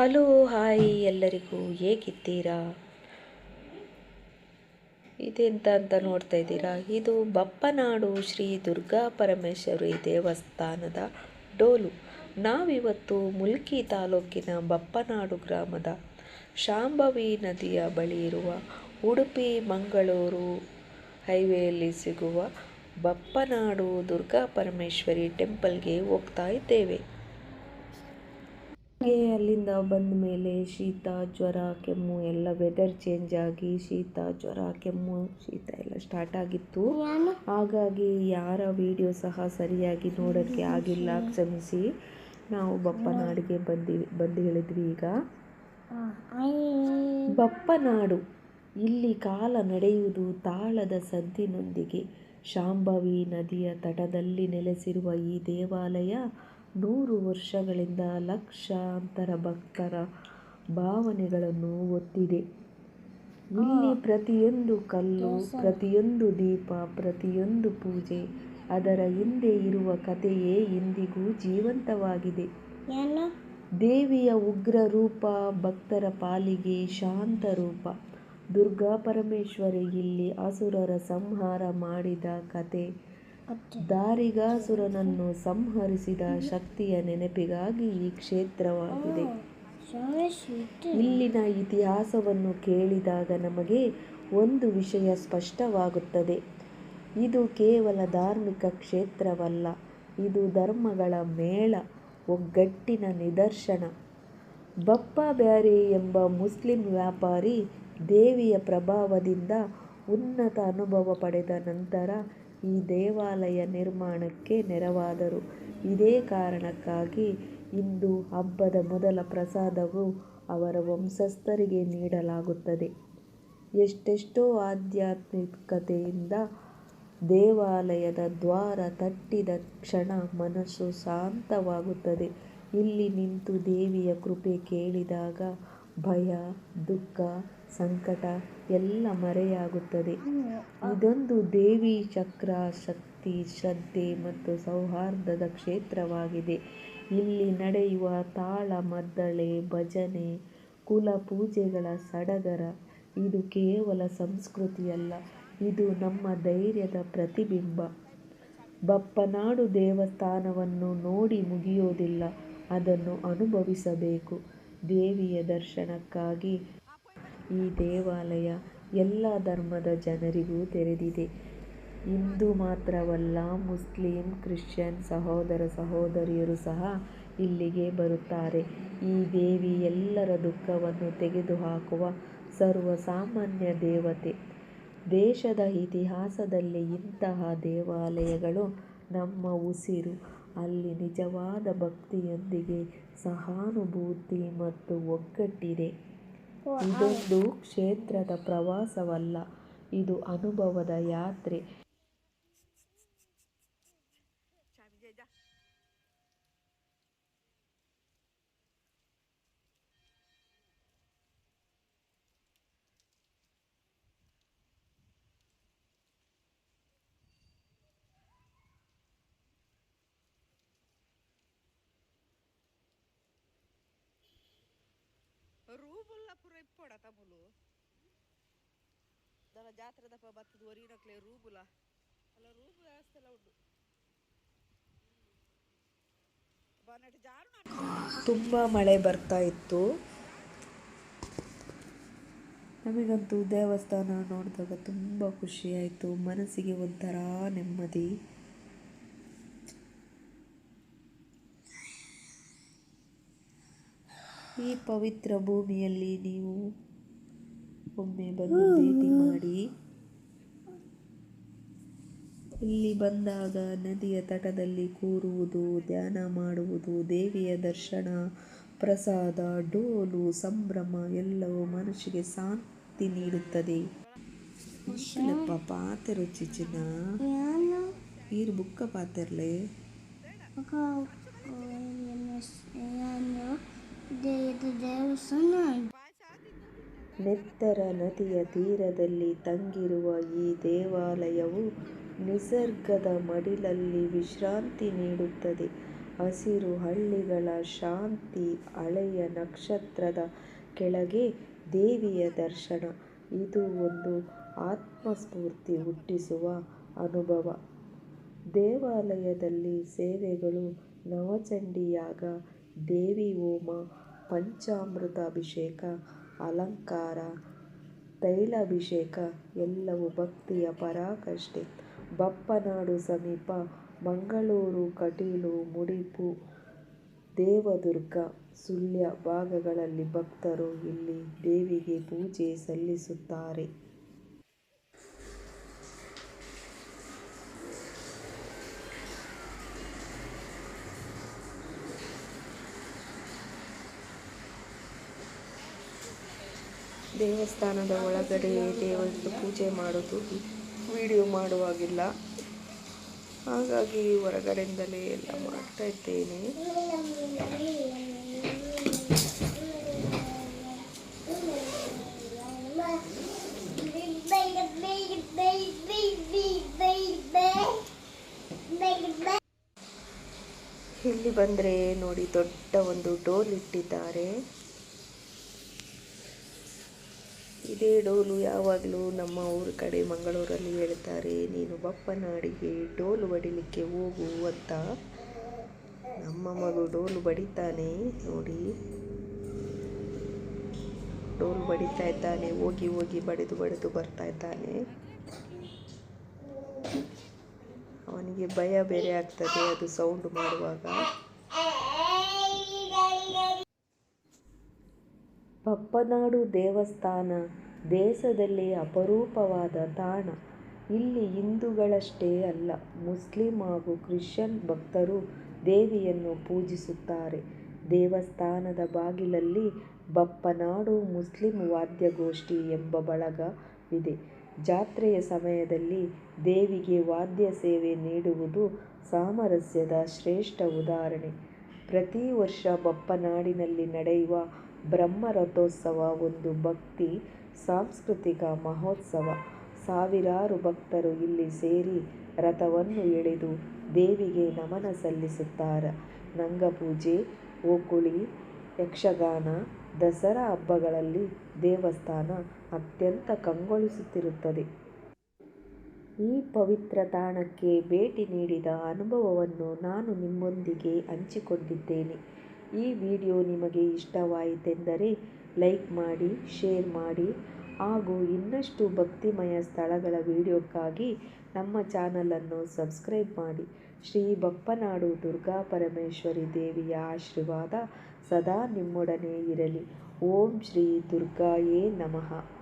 Hello hi ಎಲ್ಲರಿಗೂ ಹೇಗಿದ್ದೀರಾ? ಇದೆಂತ ಅಂತ ನೋಡ್ತಾ ಇದ್ದೀರಾ? ಇದು ಬಪ್ಪನಾಡು ಶ್ರೀ ದುರ್ಗಾ ಪರಮೇಶ್ವರಿ ದೇವಸ್ಥಾನದ ಡೋಲು. ನಾವಿವತ್ತು ಮುಲ್ಕಿ ತಾಲೂಕಿನ ಬಪ್ಪನಾಡು ಗ್ರಾಮದ ಶಾಂಭವಿ ನದಿಯ ಬಳಿ ಇರುವ ಉಡುಪಿ, ಮಂಗಳೂರು ಹೈವೇಯಲ್ಲಿ ಸಿಗುವ ಬಪ್ಪನಾಡು ದುರ್ಗಾ ಪರಮೇಶ್ವರಿ ಟೆಂಪಲ್ಗೆ ಹೋಗ್ತಾ ಇದ್ದೇವೆ. ಹಾಗೆ ಅಲ್ಲಿಂದ ಬಂದ ಮೇಲೆ ಶೀತ, ಜ್ವರ, ಕೆಮ್ಮು ಎಲ್ಲ ವೆದರ್ ಚೇಂಜ್ ಆಗಿ ಶೀತ, ಜ್ವರ, ಕೆಮ್ಮು, ಶೀತ ಎಲ್ಲ ಸ್ಟಾರ್ಟ್ ಆಗಿತ್ತು. ಹಾಗಾಗಿ ಯಾರ ವಿಡಿಯೋ ಸಹ ಸರಿಯಾಗಿ ನೋಡೋಕ್ಕೆ ಆಗಿಲ್ಲ, ಕ್ಷಮಿಸಿ. ನಾವು ಬಪ್ಪನಾಡಿಗೆ ಬಂದಿ, ಬಂದು ಹೇಳಿದ್ವಿ ಈಗ. ಬಪ್ಪನಾಡು ಇಲ್ಲಿ ಕಾಲ ನಡೆಯುವುದು ತಾಳದ ಸದ್ದಿನೊಂದಿಗೆ ಶಾಂಭವಿ ನದಿಯ ತಟದಲ್ಲಿ ನೆಲೆಸಿರುವ ಈ ದೇವಾಲಯ ನೂರು ವರ್ಷಗಳಿಂದ ಲಕ್ಷಾಂತರ ಭಕ್ತರ ಭಾವನೆಗಳನ್ನು ಒತ್ತಿದೆ. ಇಲ್ಲಿ ಪ್ರತಿಯೊಂದು ಕಲ್ಲು ಪ್ರತಿಯೊಂದು ದೀಪ ಪ್ರತಿಯೊಂದು ಪೂಜೆ ಅದರ ಹಿಂದೆ ಇರುವ ಕಥೆಯೇ ಇಂದಿಗೂ ಜೀವಂತವಾಗಿದೆ. ದೇವಿಯ ಉಗ್ರ ರೂಪ ಭಕ್ತರ ಪಾಲಿಗೆ ಶಾಂತ ರೂಪ. ದುರ್ಗಾ ಪರಮೇಶ್ವರಿ ಇಲ್ಲಿ ಅಸುರರ ಸಂಹಾರ ಮಾಡಿದ ಕತೆ ದಾರಿಗಾಸುರನನ್ನು ಸಂಹರಿಸಿದ ಶಕ್ತಿಯ ನೆನಪಿಗಾಗಿ ಈ ಕ್ಷೇತ್ರವಾಗಿದೆ. ಇಲ್ಲಿನ ಇತಿಹಾಸವನ್ನು ಕೇಳಿದಾಗ ನಮಗೆ ಒಂದು ವಿಷಯ ಸ್ಪಷ್ಟವಾಗುತ್ತದೆ. ಇದು ಕೇವಲ ಧಾರ್ಮಿಕ ಕ್ಷೇತ್ರವಲ್ಲ, ಇದು ಧರ್ಮಗಳ ಮೇಳ, ಒಗ್ಗಟ್ಟಿನ ನಿದರ್ಶನ. ಬಪ್ಪ ಬ್ಯಾರಿ ಎಂಬ ಮುಸ್ಲಿಂ ವ್ಯಾಪಾರಿ ದೇವಿಯ ಪ್ರಭಾವದಿಂದ ಉನ್ನತ ಅನುಭವ ಪಡೆದ ನಂತರ ಈ ದೇವಾಲಯ ನಿರ್ಮಾಣಕ್ಕೆ ನೆರವಾದರು. ಇದೇ ಕಾರಣಕ್ಕಾಗಿ ಇಂದು ಹಬ್ಬದ ಮೊದಲ ಪ್ರಸಾದವು ಅವರ ವಂಶಸ್ಥರಿಗೆ ನೀಡಲಾಗುತ್ತದೆ. ಎಷ್ಟೆಷ್ಟೋ ಆಧ್ಯಾತ್ಮಿಕತೆಯಿಂದ ದೇವಾಲಯದ ದ್ವಾರ ತಟ್ಟಿದ ಕ್ಷಣ ಮನಸ್ಸು ಶಾಂತವಾಗುತ್ತದೆ. ಇಲ್ಲಿ ನಿಂತು ದೇವಿಯ ಕೃಪೆ ಕೇಳಿದಾಗ ಭಯ, ದುಃಖ ಸಂಕಟ ಎಲ್ಲ ಮರೆಯಾಗುತ್ತದೆ. ಇದೊಂದು ದೇವಿ ಚಕ್ರ ಶಕ್ತಿ ಶ್ರದ್ಧೆ ಮತ್ತು ಸೌಹಾರ್ದದ ಕ್ಷೇತ್ರವಾಗಿದೆ. ಇಲ್ಲಿ ನಡೆಯುವ ತಾಳ ಮದ್ದಳೆ ಭಜನೆ ಕುಲ ಪೂಜೆಗಳ ಸಡಗರ ಇದು ಕೇವಲ ಸಂಸ್ಕೃತಿಯಲ್ಲ ಇದು ನಮ್ಮ ಧೈರ್ಯದ ಪ್ರತಿಬಿಂಬ. ಬಪ್ಪನಾಡು ದೇವಸ್ಥಾನವನ್ನು ನೋಡಿ ಮುಗಿಯೋದಿಲ್ಲ ಅದನ್ನು ಅನುಭವಿಸಬೇಕು. ದೇವಿಯ ದರ್ಶನಕ್ಕಾಗಿ ಈ ದೇವಾಲಯ ಎಲ್ಲ ಧರ್ಮದ ಜನರಿಗೂ ತೆರೆದಿದೆ. ಹಿಂದೂ ಮಾತ್ರವಲ್ಲ, ಮುಸ್ಲಿಂ, ಕ್ರಿಶ್ಚಿಯನ್ ಸಹೋದರ ಸಹೋದರಿಯರು ಸಹ ಇಲ್ಲಿಗೆ ಬರುತ್ತಾರೆ. ಈ ದೇವಿ ಎಲ್ಲರ ದುಃಖವನ್ನು ತೆಗೆದುಹಾಕುವ ಸರ್ವಸಾಮಾನ್ಯ ದೇವತೆ. ದೇಶದ ಇತಿಹಾಸದಲ್ಲಿ ಇಂತಹ ದೇವಾಲಯಗಳು ನಮ್ಮ ಉಸಿರು. ಅಲ್ಲಿ ನಿಜವಾದ ಭಕ್ತಿಯೊಂದಿಗೆ ಸಹಾನುಭೂತಿ ಮತ್ತು ಒಗ್ಗಟ್ಟಿದೆ. ಇದೊಂದು ಕ್ಷೇತ್ರದ ಪ್ರವಾಸವಲ್ಲ ಇದು ಅನುಭವದ ಯಾತ್ರೆ. రూపుల్లో పుర ఇప్పోడ తమ్ములు దాని జాతర తప్ప బతుకు ఒరిగినట్లే రూపుల అలా రూపు వేస్తేలా ఉండు ಬನ್ನಟ್ಟು ಜಾರು ತುಂಬ ಮಳೆ ಬರ್ತಾ ಇತ್ತು ನಮಗಂತೂ ದೇವಸ್ಥಾನ ನೋಡಿದಾಗ ತುಂಬ ಖುಷಿಯಾಯಿತು ಮನಸ್ಸಿಗೆ ಒಂಥರ ನೆಮ್ಮದಿ ಈ ಪವಿತ್ರ ಭೂಮಿಯಲ್ಲಿ ನೀವು ಒಮ್ಮೆ ಬಂದು ಭೇಟಿ ಮಾಡಿ. ಇಲ್ಲಿ ಬಂದಾಗ ನದಿಯ ತಟದಲ್ಲಿ ಕೂರುವುದು, ಧ್ಯಾನ ಮಾಡುವುದು, ದೇವಿಯ ದರ್ಶನ, ಪ್ರಸಾದ, ಡೋಲು, ಸಂಭ್ರಮ ಎಲ್ಲವೂ ಮನಸ್ಸಿಗೆ ಶಾಂತಿ ನೀಡುತ್ತದೆ. ಪಾತ್ರ ಚಿಚಿನ ಇರು, ಬುಕ್ಕ ಪಾತೆರ್ಲೆ. ನೆತ್ತರ ನದಿಯ ತೀರದಲ್ಲಿ ತಂಗಿರುವ ಈ ದೇವಾಲಯವು ನಿಸರ್ಗದ ಮಡಿಲಲ್ಲಿ ವಿಶ್ರಾಂತಿ ನೀಡುತ್ತದೆ. ಹಸಿರು ಹಳ್ಳಿಗಳ ಶಾಂತಿ, ಹಳೆಯ ನಕ್ಷತ್ರದ ಕೆಳಗೆ ದೇವಿಯ ದರ್ಶನ. ಇದು ಒಂದು ಆತ್ಮಸ್ಫೂರ್ತಿ ಹುಟ್ಟಿಸುವ ಅನುಭವ. ದೇವಾಲಯದಲ್ಲಿ ಸೇವೆಗಳು ನವಚಂಡಿ ಯಾಗ ದೇವಿ ಹೋಮ, ಪಂಚಾಮೃತ ಅಭಿಷೇಕ, ಅಲಂಕಾರ, ತೈಲಾಭಿಷೇಕ, ಎಲ್ಲವೂ ಭಕ್ತಿಯ ಪರಾಕಾಷ್ಠೆ. ಬಪ್ಪನಾಡು ಸಮೀಪ ಮಂಗಳೂರು, ಕಟೀಲು, ಮುಡಿಪು, ದೇವದುರ್ಗ, ಸುಳ್ಯ ಭಾಗಗಳಲ್ಲಿ ಭಕ್ತರು ಇಲ್ಲಿ ದೇವಿಗೆ ಪೂಜೆ ಸಲ್ಲಿಸುತ್ತಾರೆ. ದೇವಸ್ಥಾನದ ಒಳಗಡೆ ದೇವರದ್ದು ಪೂಜೆ ಮಾಡೋದು ವಿಡಿಯೋ ಮಾಡುವಾಗಿಲ್ಲ. ಹಾಗಾಗಿ ಹೊರಗಡೆಯಿಂದಲೇ ಎಲ್ಲ ಮಾಡ್ತಾ ಇದ್ದೇನೆ. ಇಲ್ಲಿ ಬಂದರೆ ನೋಡಿ ದೊಡ್ಡ ಒಂದು ಡೋಲ್ ಇಟ್ಟಿದ್ದಾರೆ. ಇದೇ ಡೋಲು ಯಾವಾಗಲೂ ನಮ್ಮ ಊರ ಕಡೆ ಮಂಗಳೂರಲ್ಲಿ ಹೇಳ್ತಾರೆ, ನೀನು ಬಪ್ಪನಾಡಿಗೆ ಡೋಲು ಬಡಿಲಿಕ್ಕೆ ಹೋಗು ಅಂತ. ನಮ್ಮ ಮಗು ಡೋಲು ಬಡಿತಾನೆ, ನೋಡಿ. ಡೋಲು ಬಡಿತಾ ಇದ್ದಾನೆ, ಹೋಗಿ ಹೋಗಿ ಬಡಿದು ಬಡಿದು ಬರ್ತಾ ಇದ್ದಾನೆ. ಅವನಿಗೆ ಭಯ ಬೇರೆ ಆಗ್ತದೆ, ಅದು ಸೌಂಡ್ ಮಾಡುವಾಗ. ಪಪ್ಪನಾಡು ದೇವಸ್ಥಾನ ದೇಶದಲ್ಲಿ ಅಪರೂಪವಾದ ತಾಣ. ಇಲ್ಲಿ ಹಿಂದೂಗಳಷ್ಟೇ ಅಲ್ಲ, ಮುಸ್ಲಿಂ ಹಾಗೂ ಕ್ರಿಶ್ಚಿಯನ್ ಭಕ್ತರು ದೇವಿಯನ್ನು ಪೂಜಿಸುತ್ತಾರೆ. ದೇವಸ್ಥಾನದ ಬಾಗಿಲಲ್ಲಿ ಬಪ್ಪನಾಡು ಮುಸ್ಲಿಂ ವಾದ್ಯಗೋಷ್ಠಿ ಎಂಬ ಬಳಗವಿದೆ. ಜಾತ್ರೆಯ ಸಮಯದಲ್ಲಿ ದೇವಿಗೆ ವಾದ್ಯ ಸೇವೆ ನೀಡುವುದು ಸಾಮರಸ್ಯದ ಶ್ರೇಷ್ಠ ಉದಾಹರಣೆ. ಪ್ರತಿ ವರ್ಷ ಬಪ್ಪನಾಡಿನಲ್ಲಿ ನಡೆಯುವ ಬ್ರಹ್ಮರಥೋತ್ಸವ ಒಂದು ಭಕ್ತಿ, ಸಾಂಸ್ಕೃತಿಕ ಮಹೋತ್ಸವ. ಸಾವಿರಾರು ಭಕ್ತರು ಇಲ್ಲಿ ಸೇರಿ ರಥವನ್ನು ಎಳೆದು ದೇವಿಗೆ ನಮನ ಸಲ್ಲಿಸುತ್ತಾರೆ. ನಂಗಪೂಜೆ ಓಕುಳಿ, ಯಕ್ಷಗಾನ, ದಸರಾ ಹಬ್ಬಗಳಲ್ಲಿ ದೇವಸ್ಥಾನ ಅತ್ಯಂತ ಕಂಗೊಳಿಸುತ್ತಿರುತ್ತದೆ. ಈ ಪವಿತ್ರ ತಾಣಕ್ಕೆ ಭೇಟಿ ನೀಡಿದ ಅನುಭವವನ್ನು ನಾನು ನಿಮ್ಮೊಂದಿಗೆ ಹಂಚಿಕೊಂಡಿದ್ದೇನೆ. ಈ ವಿಡಿಯೋ ನಿಮಗೆ ಇಷ್ಟವಾಯಿತೆಂದರೆ ಲೈಕ್ ಮಾಡಿ, ಶೇರ್ ಮಾಡಿ ಹಾಗೂ ಇನ್ನಷ್ಟು ಭಕ್ತಿಮಯ ಸ್ಥಳಗಳ ವಿಡಿಯೋಕ್ಕಾಗಿ ನಮ್ಮ ಚಾನಲನ್ನು ಸಬ್ಸ್ಕ್ರೈಬ್ ಮಾಡಿ. ಶ್ರೀ ಬಪ್ಪನಾಡು ದುರ್ಗಾ ಪರಮೇಶ್ವರಿ ದೇವಿಯ ಆಶೀರ್ವಾದ ಸದಾ ನಿಮ್ಮೊಡನೆ ಇರಲಿ. ಓಂ ಶ್ರೀ ದುರ್ಗಾಯೇ ನಮಃ.